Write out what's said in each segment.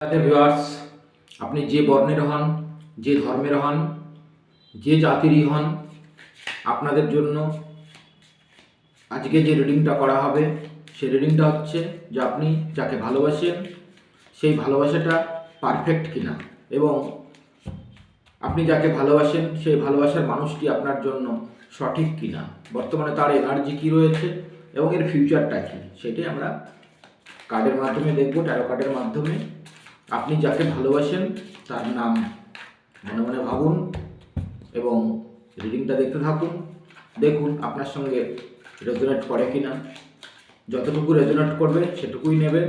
Viewers আপনি যে বর্ণের হন, যে ধর্মের হন, যে জাতিরই হন, আপনাদের জন্য আজকে যে রিডিংটা করা হবে, সেই রিডিংটা হচ্ছে যে আপনি যাকে ভালোবাসেন, সেই ভালোবাসাটা পারফেক্ট কিনা এবং আপনি যাকে ভালোবাসেন, সেই ভালোবাসার মানুষটি আপনার জন্য সঠিক কিনা। বর্তমানে তার এনার্জি কী রয়েছে এবং এর ফিউচারটা কী, সেটাই আমরা কার্ডের মাধ্যমে দেখব ট্যারো কার্ডের মাধ্যমে। আপনি যাকে ভালোবাসেন, তার নাম মনে মনে ভাবুন এবং রিডিংটা দেখতে থাকুন। দেখুন আপনার সঙ্গে রেজোনেট করে কি না যতটুকু রেজোনেট করবে, সেটুকুই নেবে।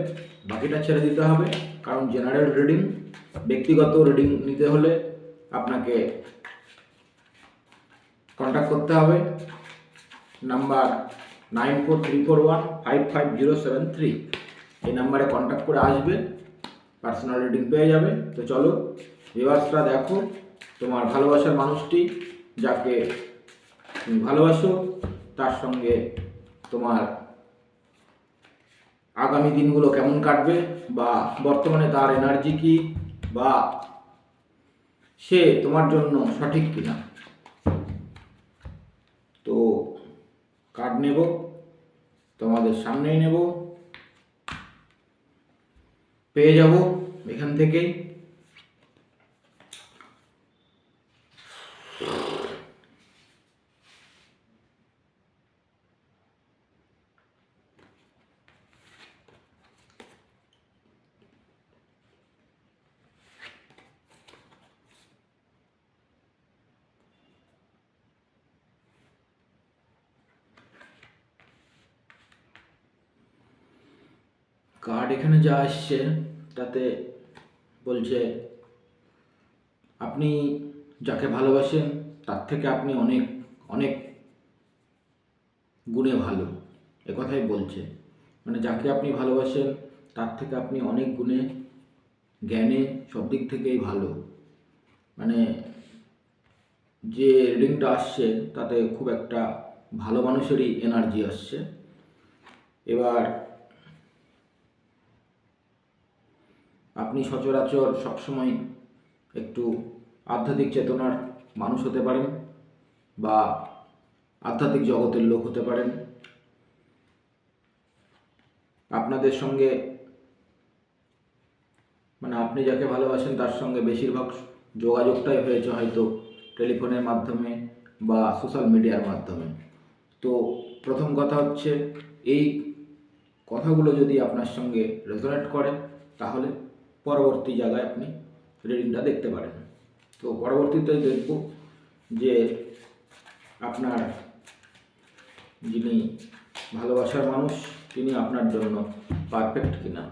বাকিটা ছেড়ে দিতে হবে। কারণ জেনারেল রিডিং ব্যক্তিগত রিডিং নিতে হলে আপনাকে কন্ট্যাক্ট করতে হবে। Number nine four three four one five five zero seven three এই নাম্বারে কন্ট্যাক্ট করে আসবে। পার্সোনাল রিডিং পেয়ে যাবে। তো চলো ভিউয়ার্সরা দেখো, তোমার ভালোবাসার মানুষটি যাকে তুমি ভালোবাসো, তার সঙ্গে তোমার আগামী দিনগুলো কেমন কাটবে বা বর্তমানে তার এনার্জি কি বা সে তোমার জন্য সঠিক কিনা। তো কার্ড নেব, তোমাদের সামনেই নেব। পেয়ে যাব এখান থেকেই। কার্ড এখানে যা আসছে, তাতে বলছে, আপনি যাকে ভালোবাসেন, তার থেকে আপনি অনেক অনেক গুণে ভালো। একথাই বলছে। মানে যাকে আপনি ভালোবাসেন, তার থেকে আপনি অনেক গুণে, জ্ঞানে সব দিক থেকেই ভালো। মানে যে রিডিংটা আসছে, তাতে খুব একটা ভালো মানুষেরই এনার্জি আসছে। এবার আপনি সচরাচর সবসময় একটু আধ্যাত্মিক চেতনার মানুষ হতে পারেন বা আধ্যাত্মিক জগতের লোক হতে পারেন। আপনাদের সঙ্গে মানে আপনি যাকে ভালোবাসেন তার সঙ্গে বেশিরভাগ যোগাযোগটাই হয়েছে হয়তো টেলিফোনের মাধ্যমে বা সোশ্যাল মিডিয়ার মাধ্যমে। তো প্রথম কথা হচ্ছে, এই কথাগুলো যদি আপনার সঙ্গে রেজোনেট করে, তাহলে পরবর্তী জায়গায় আপনি রিডিংটা দেখতে পারেন। তো পরবর্তীতে দেখব যে আপনার যিনি ভালোবাসার মানুষ, তিনি আপনার জন্য পারফেক্ট কিনা।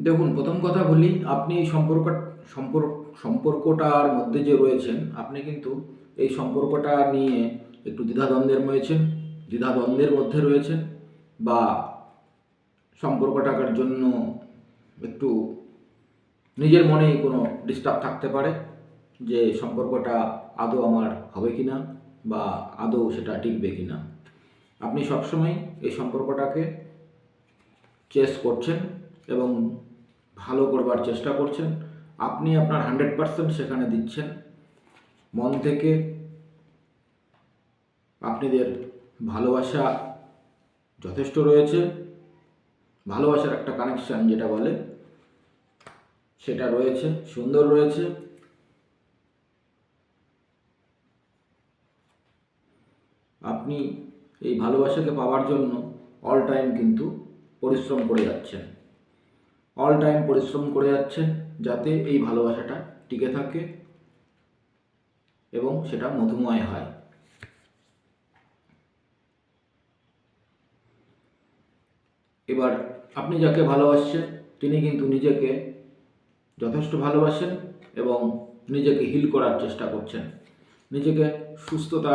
দেখুন, প্রথম কথা বলি, আপনি সম্পর্ক সম্পর্ক সম্পর্কটার মধ্যে যে রয়েছেন, আপনি কিন্তু এই সম্পর্কটা নিয়ে একটু দ্বিধাদ্বন্দ্বের রয়েছেন, দ্বিধাদ্বন্দ্বের মধ্যে রয়েছেন বা সম্পর্ক টাকার জন্য একটু নিজের মনেই কোনো ডিস্টার্ব থাকতে পারে যে সম্পর্কটা আদৌ আমার হবে কি না বা আদৌ সেটা টিকবে কি না আপনি সবসময় এই সম্পর্কটাকে চেস করছেন এবং ভালো করবার চেষ্টা করছেন। আপনি আপনার হান্ড্রেড পারসেন্ট সেখানে দিচ্ছেন। মন থেকে আপনাদের ভালোবাসা যথেষ্ট রয়েছে। ভালোবাসার একটা কানেকশান যেটা বলে, সেটা রয়েছে, সুন্দর রয়েছে। আপনি এই ভালোবাসাকে পাওয়ার জন্য অল টাইম কিন্তু পরিশ্রম করে যাচ্ছেন। অল টাইম পরিশ্রম করে যাচ্ছেন যাতে এই ভালোবাসাটা টিকে থাকে এবং সেটা মধুময় হয়। এবার আপনি যাকে ভালোবাসছেন, তিনি কিন্তু নিজেকে যথেষ্ট ভালোবাসেন এবং নিজেকে হিল করার চেষ্টা করছেন। নিজেকে সুস্থতা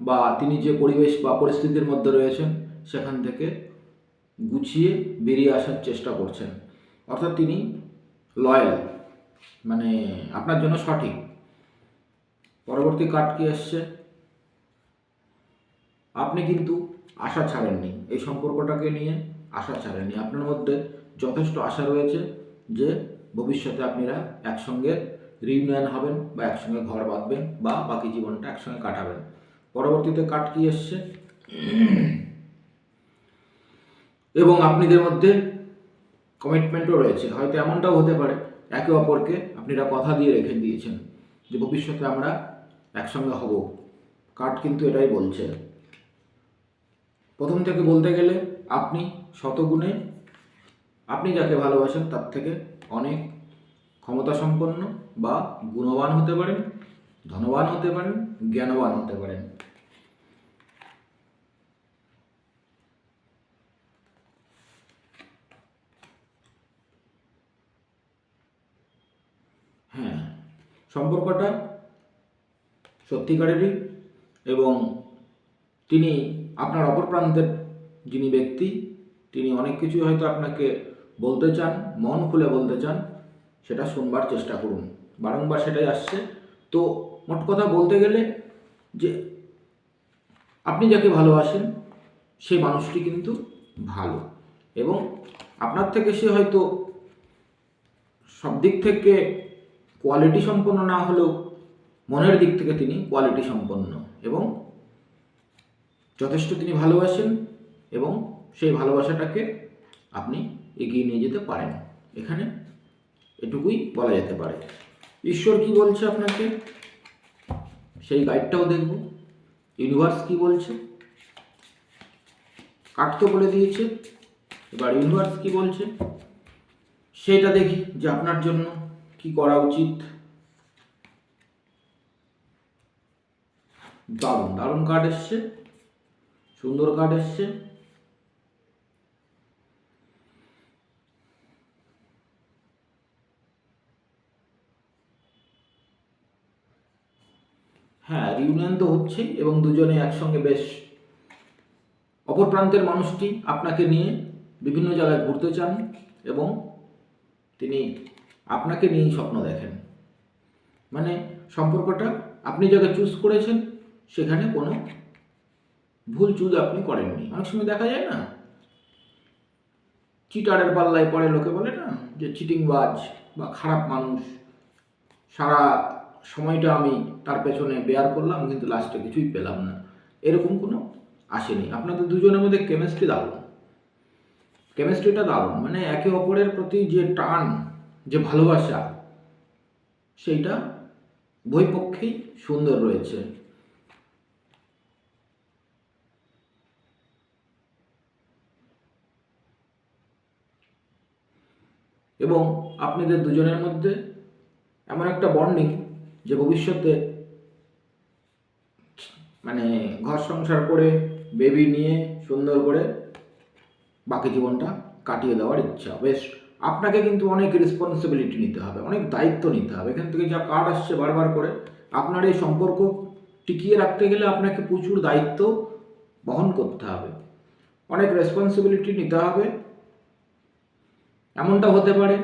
বা তিনি যে পরিবেশ বা পরিস্থিতির মধ্যে রয়েছেন, সেখান থেকে গুছিয়ে বেরিয়ে আসার চেষ্টা করছেন। অর্থাৎ তিনি লয়াল মানে আপনার জন্য সঠিক। পরবর্তী কার্ড কি আসছে? আপনি কিন্তু আশা ছাড়েননি। এই সম্পর্কটাকে নিয়ে আশা ছাড়েননি। আপনার মধ্যে যথেষ্ট আশা রয়েছে যে ভবিষ্যতে আপনারা একসঙ্গে রিউনিয়ন হবেন বা একসঙ্গে ঘর বাঁধবেন বা বাকি জীবনটা একসঙ্গে কাটাবেন। পরবর্তীতে কাঠ কি এসছে এবং আপনাদের মধ্যে কমিটমেন্টও রয়েছে। হয়তো এমনটাও হতে পারে, একে অপরকে আপনারা কথা দিয়ে রেখে দিয়েছেন যে ভবিষ্যতে আমরা একসঙ্গে হব। কাঠ কিন্তু এটাই বলছে। প্রথম থেকে বলতে গেলে আপনি শতগুণে, আপনি যাকে ভালোবাসেন তার থেকে অনেক ক্ষমতা সম্পন্ন বা গুণবান হতে পারেন, ধনবান হতে পারেন, জ্ঞানবান হতে পারেন হ্যাঁ সম্পর্কটা সত্যিকারেরই এবং তিনি আপনার অপর প্রান্তের যিনি ব্যক্তি, তিনি অনেক কিছু হয়তো আপনাকে বলতে চান, মন খুলে বলতে চান, সেটা শুনবার চেষ্টা করুন। বারংবার সেটাই আসছে। তো মোট কথা বলতে গেলে যে আপনি যাকে ভালোবাসেন সেই মানুষটি কিন্তু ভালো এবং আপনার থেকে সে হয়তো সব দিক থেকে কোয়ালিটি সম্পন্ন না হলেও মনের দিক থেকে তিনি কোয়ালিটি সম্পন্ন এবং যথেষ্ট তিনি ভালোবাসেন এবং সেই ভালোবাসাটাকে আপনি এগিয়ে নিয়ে যেতে পারেন। এখানে এটুকুই বলা যেতে পারে। ঈশ্বর কি বলছে আপনাকে? সেই গাইডটাও দেখব। ইউনিভার্স কি বলছে? কাট তো বলে দিয়েছে। এবার ইউনিভার্স কি বলছে? সেটা দেখি যে আপনার জন্য কি করা উচিত? দারুণ দারুণ কার্ড এসছে। সুন্দর কার্ড এসছে। হ্যাঁ রিউনিয়ন তো হচ্ছেই এবং দুজনে একসঙ্গে বেশ অপর প্রান্তের মানুষটি আপনাকে নিয়ে বিভিন্ন জায়গায় ঘুরতে চান এবং তিনি আপনাকে নিয়েই স্বপ্ন দেখেন। মানে সম্পর্কটা আপনি যাকে চুজ করেছেন, সেখানে কোনো ভুল চুজ আপনি করেননি। অনেক সময় দেখা যায় না? চিটারের পাল্লায় পড়ে লোকে বলে না? যে চিটিংবাজ বা খারাপ মানুষ। সারা সময়টা আমি তার পেছনে বেয়ার করলাম, কিন্তু লাস্টে কিছুই পেলাম না। এরকম কোনো আসেনি। আপনাদের দুজনের মধ্যে কেমিস্ট্রি দারুণ। কেমিস্ট্রিটা দারুণ। মানে একে অপরের প্রতি যে টান যে ভালোবাসা, সেইটা বইপক্ষেই সুন্দর রয়েছে। এবং আপনাদের দুজনের মধ্যে এমন একটা বন্ডিং যে ভবিষ্যতে মানে ঘর সংসার করে বেবি নিয়ে সুন্দর করে বাকি জীবনটা কাটিয়ে দেওয়ার ইচ্ছা। বেশ আপনাকে কিন্তু অনেক রেসপন্সিবিলিটি নিতে হবে, অনেক দায়িত্ব নিতে হবে। এখান থেকে যা কার্ড আসছে বারবার করে, আপনার এই সম্পর্ক টিকিয়ে রাখতে গেলে আপনাকে প্রচুর দায়িত্ব বহন করতে হবে। অনেক রেসপন্সিবিলিটি নিতে হবে। এমনটা হতে পারে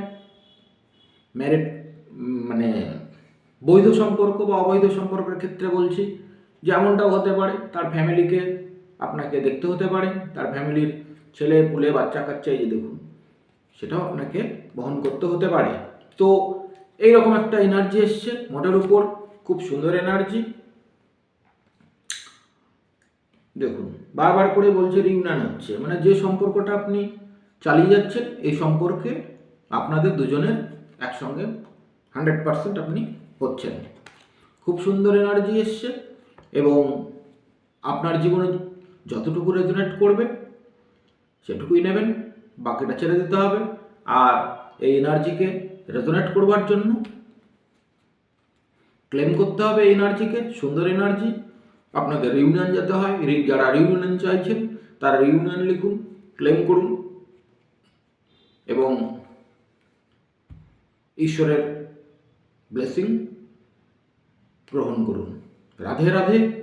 ম্যারেড মানে বৈধ সম্পর্ক বা অবৈধ সম্পর্কের ক্ষেত্রে বলছি, যে এমনটাও হতে পারে, তার ফ্যামিলিকে আপনাকে দেখতে হতে পারে, তার ফ্যামিলির ছেলে পুলে বাচ্চা কাচ্চা এই যে দেখুন সেটাও আপনাকে বহন করতে হতে পারে। তো এইরকম একটা এনার্জি এসছে মোটের উপর, খুব সুন্দর এনার্জি দেখুন, বারবার করে বলছে রিউনান হচ্ছে। মানে যে সম্পর্কটা আপনি চালিয়ে যাচ্ছেন, এই সম্পর্কে আপনাদের দুজনের একসঙ্গে হান্ড্রেড পারসেন্ট আপনি হচ্ছেন। খুব সুন্দর এনার্জি এসছে এবং আপনার জীবনে যতটুকু রেজোনেট করবে, সেটুকুই নেবেন। বাকিটা ছেড়ে দিতে হবে আর এই এনার্জিকে রেজোনেট করবার জন্য ক্লেম করতে হবে এই এনার্জিকে, সুন্দর এনার্জি। আপনাকে রিউনিয়ন যেতে হয় যারা রিউনিয়ন চাইছেন, তারা রিউনিয়ন লিখুন ক্লেম করুন। এবং ঈশ্বরের ব্লেসিং গ্রহণ করুন। রাধে রাধে।